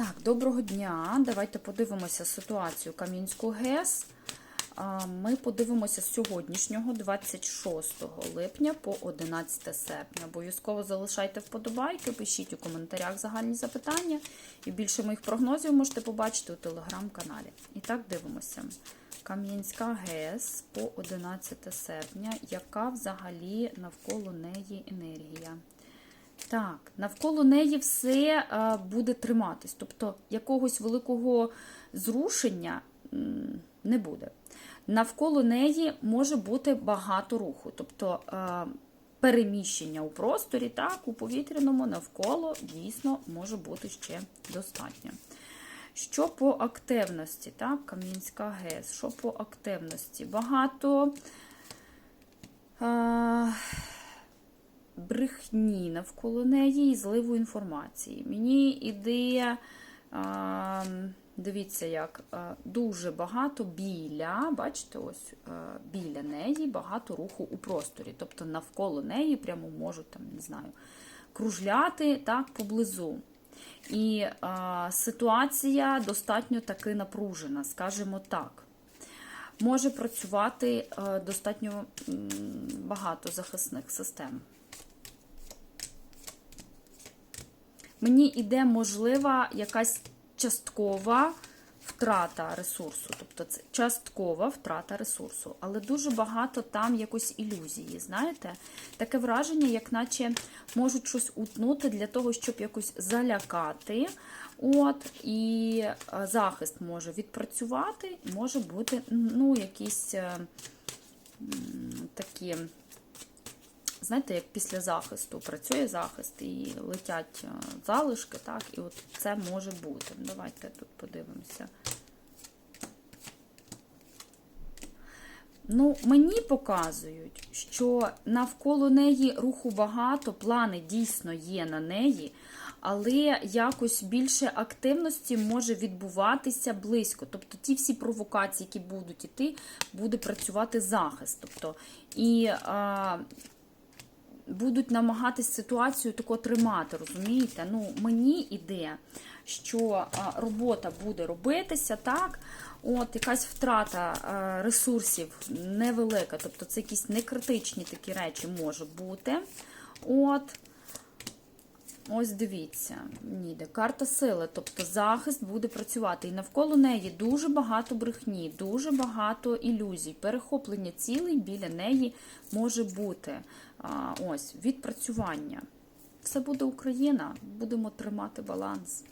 Так, доброго дня. Давайте подивимося ситуацію Кам'янську ГЕС. Ми подивимося з сьогоднішнього, 26 липня по 11 серпня. Обов'язково залишайте вподобайки, пишіть у коментарях загальні запитання. І більше моїх прогнозів можете побачити у телеграм-каналі. І так дивимося. Кам'янська ГЕС по 11 серпня. Яка взагалі навколо неї енергія? Так, навколо неї все е, буде триматись. Тобто якогось великого зрушення не буде. Навколо неї може бути багато руху. Тобто е, переміщення у просторі, так, у повітряному навколо дійсно може бути ще достатньо. Що по активності, так, Кам'янська ГЕС, що по активності? Багато. Е, брехні навколо неї і зливу інформації. Мені іде, а, дивіться, як дуже багато біля, бачите, ось біля неї багато руху у просторі. Тобто навколо неї прямо можуть там, не знаю, кружляти так поблизу. І а, ситуація достатньо таки напружена, скажімо так. Може працювати а, достатньо багато захисних систем. Мені йде можлива якась часткова втрата ресурсу. Тобто це часткова втрата ресурсу. Але дуже багато там якось ілюзії. Знаєте? Таке враження, як наче можуть щось утнути для того, щоб якось залякати. От, І е, захист може відпрацювати, може бути ну, якісь е, такі знаєте, як після захисту працює захист і летять е, залишки, так, і от це може бути. Давайте тут подивимося. Ну, мені показують, що навколо неї руху багато, плани дійсно є на неї, але якось більше активності може відбуватися близько. Тобто ті всі провокації, які будуть іти, буде працювати захист. Тобто, і а, будуть намагатись ситуацію тако тримати, розумієте? Ну, Мені іде, що робота буде робитися, так? От, якась втрата ресурсів невелика, тобто це якісь некритичні такі речі може бути. От. Ось дивіться, ніде. Карта сили, тобто захист буде працювати. І навколо неї дуже багато брехні, дуже багато ілюзій. Перехоплення цілей біля неї може бути. Ось, відпрацювання. Все буде Україна, будемо тримати баланс.